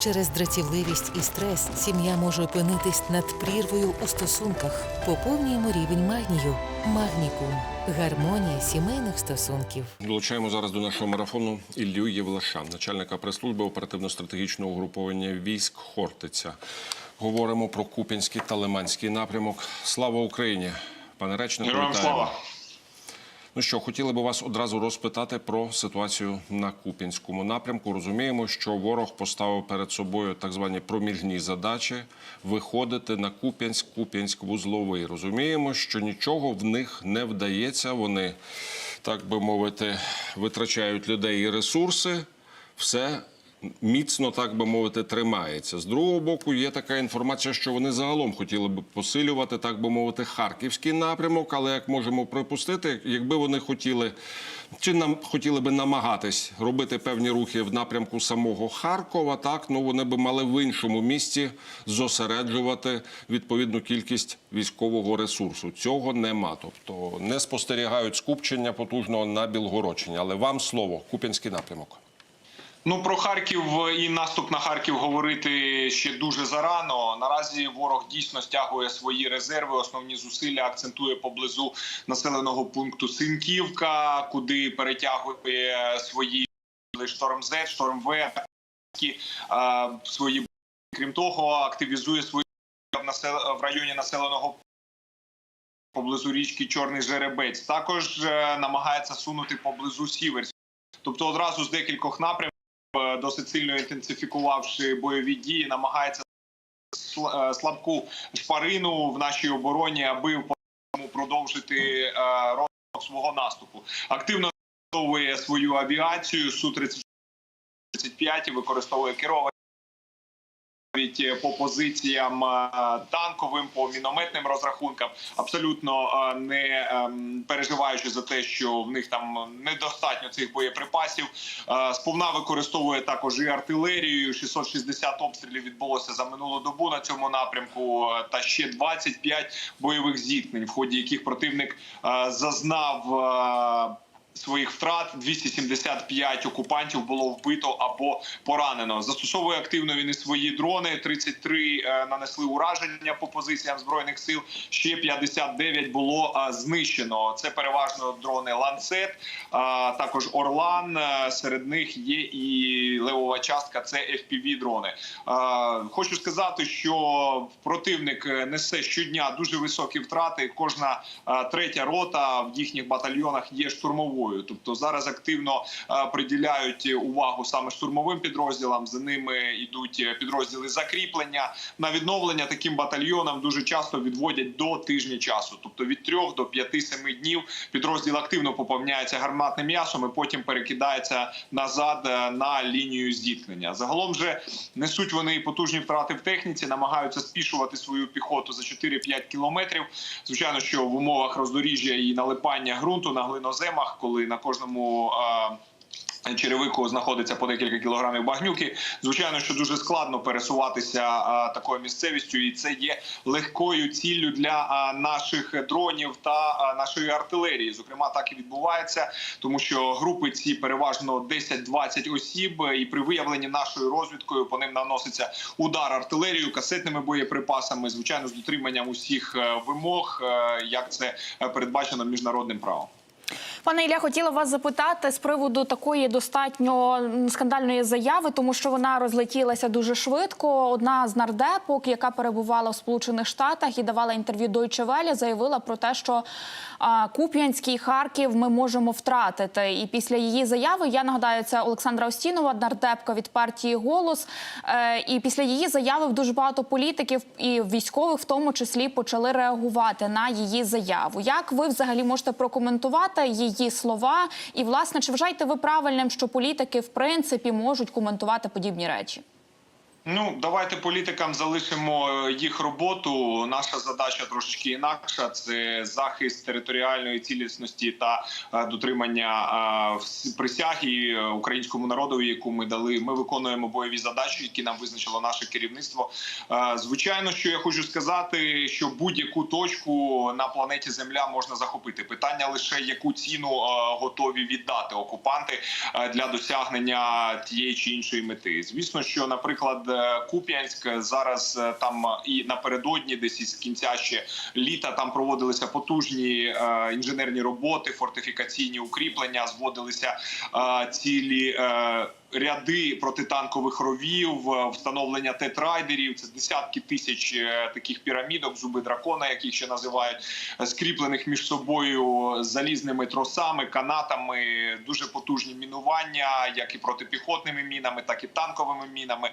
Через дратівливість і стрес сім'я може опинитись над прірвою у стосунках. Поповнюємо рівень магнію. Магнікум. Гармонія сімейних стосунків. Долучаємо зараз до нашого марафону Іллю Євлаша, начальника прес-служби оперативно-стратегічного угруповання військ Хортиця. Говоримо про Куп'янський та Лиманський напрямок. Слава Україні! Пане речнику, вітаємо. слава! Ну що, хотіли би вас одразу розпитати про ситуацію на Куп'янському напрямку. Розуміємо, що ворог поставив перед собою так звані проміжні задачі виходити на Куп'янськ, Куп'янськ вузловий. Розуміємо, що нічого в них не вдається. Вони, так би мовити, витрачають людей і ресурси. Все міцно, так би мовити, тримається. З другого боку, є така інформація, що вони загалом хотіли б посилювати, так би мовити, харківський напрямок. Але як можемо припустити, якби вони хотіли чи нам хотіли би намагатись робити певні рухи в напрямку самого Харкова, так ну вони би мали в іншому місці зосереджувати відповідну кількість військового ресурсу. Цього нема. Тобто не спостерігають скупчення потужного на Білгородчині. Але вам слово, Куп'янський напрямок. Ну про Харків і наступ на Харків говорити ще дуже зарано. Наразі ворог дійсно стягує свої резерви. Основні зусилля акцентує поблизу населеного пункту Синківка, куди перетягує свої шторм З, шторм В, е, свої крім того, активізує свої в районі населеного поблизу річки Чорний Жеребець. Також е, намагається сунути поблизу Сіверськ. Тобто одразу з декількох напрямків, е, досить сильно інтенсифікувавши бойові дії, намагається е, слабку шпарину в нашій обороні, аби продовжити е, розвиток свого наступу. Активно використовує свою авіацію су 35 використовує керовані навіть е, по позиціям е, танковим, по мінометним розрахункам, абсолютно е, не ем, переживаючи за те, що в них там недостатньо цих боєприпасів. Сповна використовує також і артилерію. 660 обстрілів відбулося за минулу добу на цьому напрямку, та ще 25 бойових зіткнень, в ході яких противник зазнав. Своїх втрат 275 окупантів було вбито або поранено. Застосовує активно він і свої дрони. 33 е, нанесли ураження по позиціям збройних сил. Ще 59 було е, знищено. Це переважно дрони Ланцет, е, також Орлан. Серед них є і левова частка. Це fpv дрони. Хочу сказати, що противник несе щодня дуже високі втрати. Кожна третя рота в їхніх батальйонах є штурмовою. Тобто зараз активно е, приділяють увагу саме штурмовим підрозділам. За ними йдуть підрозділи закріплення на відновлення. Таким батальйонам дуже часто відводять до тижня часу, тобто від 3 до 5-7 днів. Підрозділ активно поповняється гарматним м'ясом і потім перекидається назад е, на лінію зіткнення. Загалом же несуть вони потужні втрати в техніці, намагаються спішувати свою піхоту за 4-5 кілометрів. Звичайно, що в умовах роздоріжжя і налипання ґрунту на глиноземах, коли на кожному черевику знаходиться по декілька кілограмів багнюки. Звичайно, що дуже складно пересуватися а, такою місцевістю, і це є легкою ціллю для а, наших дронів та а, нашої артилерії. Зокрема, так і відбувається, тому що групи ці переважно 10-20 осіб, і при виявленні нашою розвідкою по ним наноситься удар артилерією, касетними боєприпасами, звичайно, з дотриманням усіх е, вимог, е, як це передбачено міжнародним правом. Пане Ілля, хотіла вас запитати з приводу такої достатньо скандальної заяви, тому що вона розлетілася дуже швидко. Одна з нардепок, яка перебувала в Сполучених Штатах і давала інтерв'ю Deutsche Welle, заявила про те, що Куп'янський Харків ми можемо втратити. І після її заяви я нагадаю, це Олександра Остінова, нардепка від партії Голос. Е, і після її заяви дуже багато політиків і військових, в тому числі, почали реагувати на її заяву. Як ви взагалі можете прокоментувати її слова? І власне, чи вважаєте ви правильним, що політики в принципі можуть коментувати подібні речі? Ну, давайте політикам залишимо е, їх роботу. Наша задача трошечки інакша: це захист територіальної цілісності та е, дотримання е, присяги українському народу, яку ми дали. Ми виконуємо бойові задачі, які нам визначило наше керівництво. Звичайно, що я хочу сказати, що будь-яку точку на планеті Земля можна захопити. Питання лише яку ціну готові віддати окупанти для досягнення тієї чи іншої мети. Звісно, що, наприклад, Куп'янськ зараз е, там е, і напередодні, десь із кінця ще літа, там проводилися потужні е, інженерні роботи, фортифікаційні укріплення, зводилися цілі. Ряди протитанкових ровів, е, встановлення тетрайдерів, це десятки тисяч е, таких пірамідок, зуби дракона, яких ще називають, скріплених між собою залізними тросами, канатами, дуже потужні мінування, як і протипіхотними мінами, так і танковими мінами.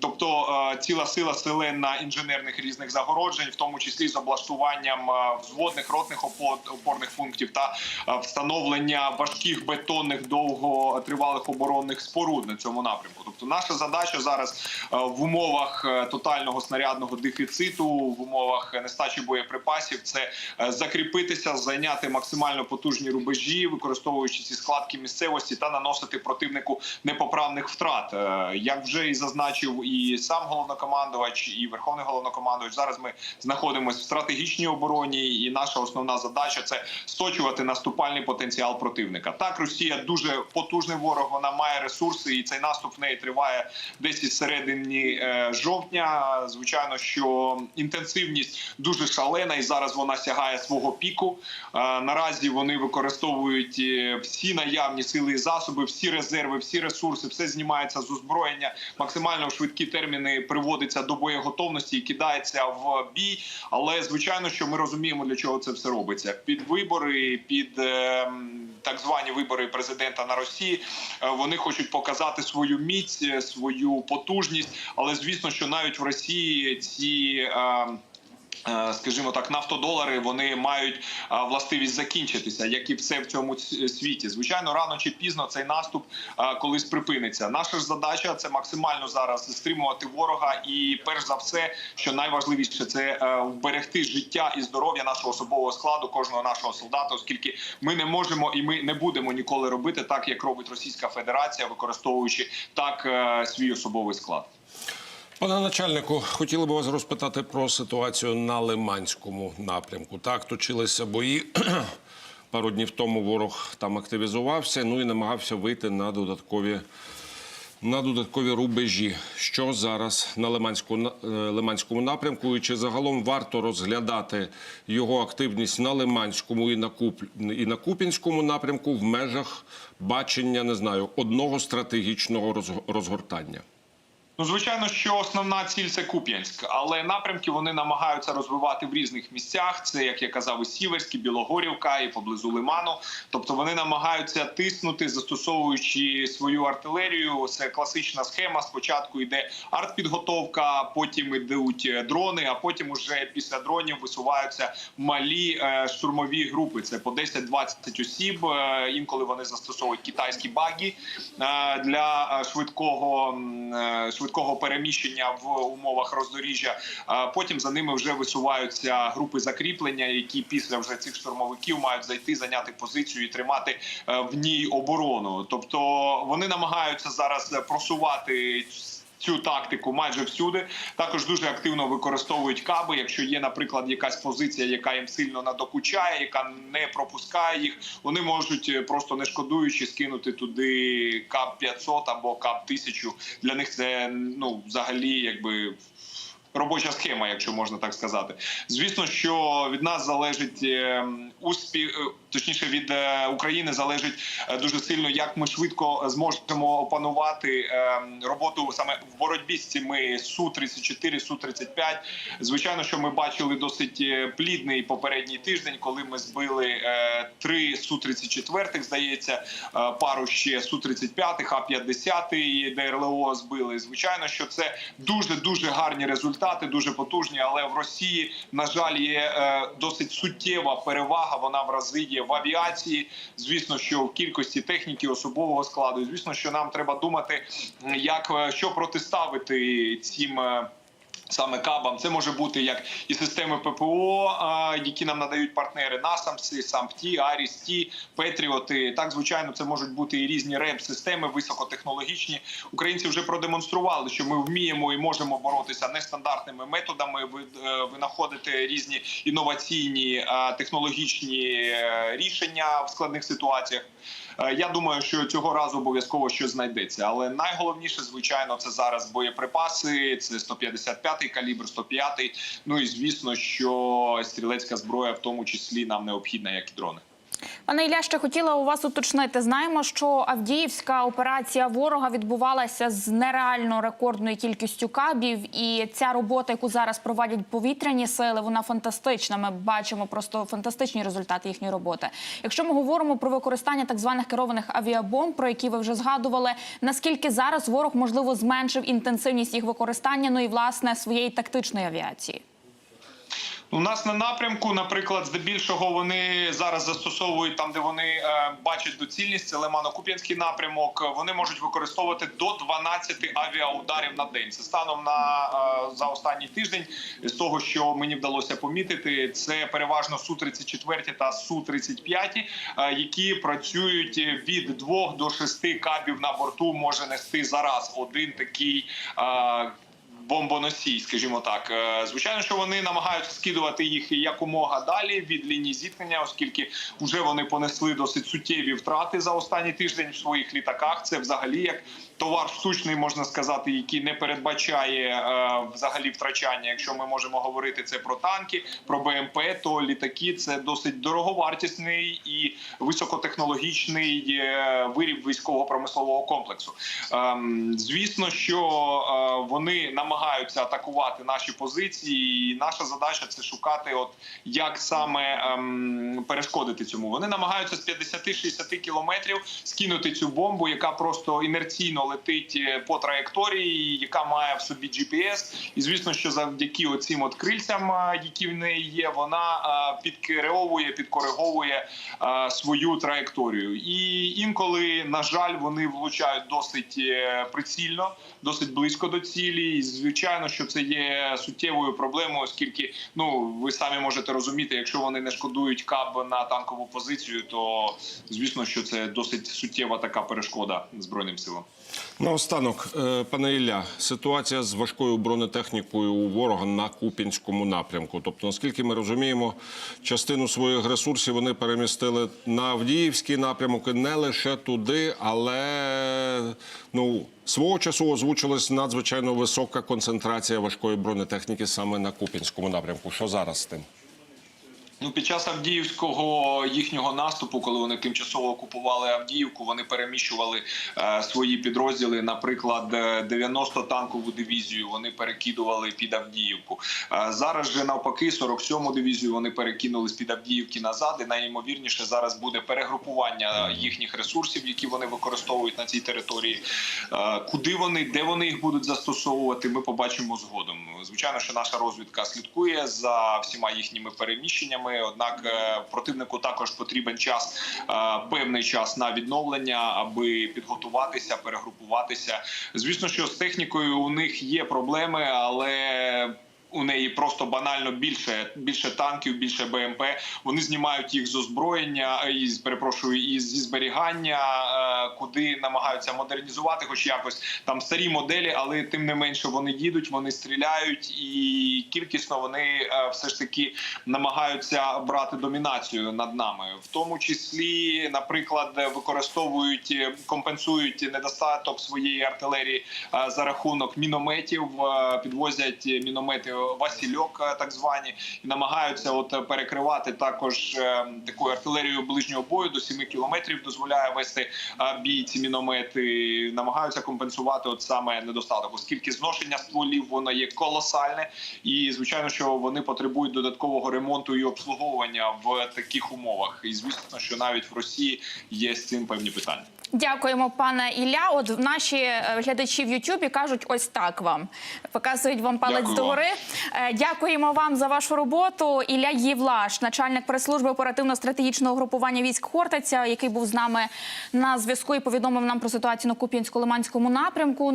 Тобто е, ціла сила селена інженерних різних загороджень, в тому числі з облаштуванням взводних ротних опорних пунктів та встановлення важких бетонних довготривалих оборонних споруд на цьому напрямку. Тобто, наша задача зараз е, в умовах е, тотального снарядного дефіциту, в умовах нестачі боєприпасів, це е, закріпитися, зайняти максимально потужні рубежі, використовуючи ці складки місцевості та наносити противнику непоправних втрат. Як вже і зазначив і сам головнокомандувач, і верховний головнокомандувач, зараз ми знаходимося в стратегічній обороні, і наша основна задача це сточувати наступальний потенціал противника. Так, Росія дуже потужний ворог. Вона має ресурси, і цей наступ в неї триває десь із середини е, жовтня. Звичайно, що інтенсивність дуже шалена, і зараз вона сягає свого піку. Е, Наразі вони використовують е, всі наявні сили і засоби, всі резерви, всі ресурси, все знімається з озброєння. Максимально швидкі терміни приводиться до боєготовності і кидається в бій. Але звичайно, що ми розуміємо, для чого це все робиться. Під вибори, під е, м, так звані вибори президента на Росії. е, Вони хочуть показати свою міць, е, свою потужність. Але звісно, що навіть в Росії ці. Е, Скажімо так, нафтодолари вони мають е, властивість закінчитися, як і все в цьому світі. Звичайно, рано чи пізно цей наступ е, колись припиниться. Наша ж задача це максимально зараз стримувати ворога, і перш за все, що найважливіше, це вберегти життя і здоров'я нашого особового складу, кожного нашого солдата, оскільки ми не можемо і ми не будемо ніколи робити так, як робить Російська Федерація, використовуючи так свій особовий склад. Пане начальнику, хотіли б вас розпитати про ситуацію на Лиманському напрямку. Так, точилися бої. Пару днів тому ворог там активізувався, ну і намагався вийти на додаткові, на додаткові рубежі. Що зараз на Лиманську, е, Лиманському напрямку, і чи загалом варто розглядати його активність на Лиманському і на, Куп, і на Купінському напрямку в межах бачення, не знаю, одного стратегічного розг- розгортання? Ну, звичайно, що основна ціль це Куп'янськ, але напрямки вони намагаються розвивати в різних місцях. Це як я казав, і Сіверськ, і Білогорівка, і поблизу Лиману. Тобто вони намагаються тиснути, застосовуючи свою артилерію. Це класична схема. Спочатку йде артпідготовка, потім йдуть е, дрони, а потім уже після дронів висуваються малі е, штурмові групи. Це по 10-20 осіб. Е, Інколи вони застосовують китайські баги для швидкого е, швидкого переміщення в умовах роздоріжжя. Е, Потім за ними вже висуваються групи закріплення, які після вже цих штурмовиків мають зайти, зайняти позицію і тримати е, в ній оборону. Тобто вони намагаються зараз просувати. Цю тактику майже всюди також дуже активно використовують каби. Якщо є, наприклад, якась позиція, яка їм сильно надокучає, яка не пропускає їх, вони можуть е, просто не шкодуючи скинути туди каб 500 або каб 1000. Для них це ну взагалі якби. Робоча схема, якщо можна так сказати. Звісно, що від нас залежить е, успіх, е, точніше від е, України залежить дуже сильно, як ми швидко зможемо опанувати роботу саме в боротьбі з цими су 34 су 35 Звичайно, що ми бачили досить плідний попередній тиждень, коли ми збили три су 34 здається, пару ще су 35 а 50 ДРЛО збили. Звичайно, що це дуже дуже гарні результати. Результати дуже потужні. Але в Росії на жаль є е, досить суттєва перевага. Вона в рази є в авіації. Звісно, що в кількості техніки особового складу. Звісно, що нам треба думати, як е, що протиставити цим. Саме кабам це може бути як і системи ППО, які нам надають партнери Насамси, САМПТі, Арісті, Петріоти. Так, звичайно, це можуть бути і різні РЕБ-системи, високотехнологічні. Українці вже продемонстрували, що ми вміємо і можемо боротися нестандартними методами, е, винаходити різні інноваційні технологічні е, рішення в складних ситуаціях. Е, Я думаю, що цього разу обов'язково щось знайдеться. Але найголовніше, звичайно, це зараз боєприпаси. Це 155-й калібр, 105-й. Ну і звісно, що стрілецька зброя, в тому числі, нам необхідна, як і дрони. Пане Ілля, ще хотіла у вас уточнити. Знаємо, що Авдіївська операція ворога відбувалася з нереально рекордною кількістю кабів, і ця робота, яку зараз проводять повітряні сили, вона фантастична. Ми бачимо просто фантастичні результати їхньої роботи. Якщо ми говоримо про використання так званих керованих авіабомб, про які ви вже згадували, наскільки зараз ворог можливо зменшив інтенсивність їх використання, ну і власне своєї тактичної авіації? У нас на напрямку, наприклад, здебільшого вони зараз застосовують там, де вони е, бачать доцільність. Це Лимано-Куп'янський напрямок. Вони можуть використовувати до 12 авіаударів на день. Це станом на е, за останній тиждень. З того, що мені вдалося помітити, це переважно су 34 та су 35 е, які працюють від 2 до 6 кабів на борту. Може нести зараз один такий. Бомбоносій, скажімо так. Е, Звичайно, що вони намагаються скидувати їх якомога далі від лінії зіткнення, оскільки вже вони понесли досить суттєві втрати за останній тиждень в своїх літаках. Це взагалі як товар штучний, можна сказати, який не передбачає е, взагалі втрачання. Якщо ми можемо говорити це про танки, про БМП, то літаки це досить дороговартісний і високотехнологічний е, виріб військово-промислового комплексу. Ем, Звісно, що е, вони намагаються атакувати наші позиції. і Наша задача це шукати, от як саме ем, перешкодити цьому. Вони намагаються з 50-60 кілометрів скинути цю бомбу, яка просто інерційно летить е, по траєкторії, яка має в собі GPS. І звісно, що завдяки оцим от крильцям, які в неї є, вона підкеровує, підкориговує свою траєкторію. І інколи, на жаль, вони влучають досить е, прицільно, досить близько до цілі. І звичайно, що це є суттєвою проблемою, оскільки ну ви самі можете розуміти, якщо вони не шкодують каб на танкову позицію, то звісно, що це досить суттєва така перешкода збройним силам. Наостанок, е, пане Ілля, ситуація з важкою бронетехнікою у ворога на Купінському напрямку. Тобто, наскільки ми розуміємо, частину своїх ресурсів вони перемістили на Авдіївський напрямок і не лише туди, але ну свого часу озвучилась надзвичайно висока концентрація важкої бронетехніки саме на Купінському напрямку. Що зараз з тим? Ну, під час Авдіївського їхнього наступу, коли вони тимчасово окупували Авдіївку, вони переміщували е, свої підрозділи. Наприклад, е, 90 танкову дивізію вони перекидували під Авдіївку. Е, зараз же навпаки, 47-му дивізію вони перекинули з під Авдіївки назад. І найімовірніше зараз буде перегрупування їхніх ресурсів, які вони використовують на цій території. Е, куди вони, де вони їх будуть застосовувати, ми побачимо згодом. Звичайно, що наша розвідка слідкує за всіма їхніми переміщеннями. Однак е, противнику також потрібен час, е, певний час на відновлення, аби підготуватися, перегрупуватися. Звісно, що з технікою у них є проблеми, але. У неї просто банально більше більше танків, більше БМП. Вони знімають їх з озброєння і перепрошую, і зі зберігання, е, куди намагаються модернізувати, хоч якось там старі моделі, але тим не менше вони їдуть, вони стріляють, і кількісно вони е, все ж таки намагаються брати домінацію над нами, в тому числі, наприклад, використовують е, компенсують недостаток своєї артилерії за рахунок мінометів, підвозять міномети Васильок, е, так звані, і намагаються от перекривати також е, такою артилерією ближнього бою до 7 кілометрів. Дозволяє вести е, бій ці міномети, намагаються компенсувати от саме недостаток, оскільки зношення стволів воно є колосальне, і звичайно, що вони потребують додаткового ремонту і обслуговування в таких умовах. І звісно, що навіть в Росії є з цим певні питання. Дякуємо, пане Ілля. От наші е, глядачі в Ютубі кажуть ось так вам. Показують вам палець Дякую догори. Е, Дякуємо вам за вашу роботу. Ілля Євлаш, начальник прес-служби оперативно-стратегічного групування військ Хортиця, який був з нами на зв'язку і повідомив нам про ситуацію на Куп'янсько-Лиманському напрямку.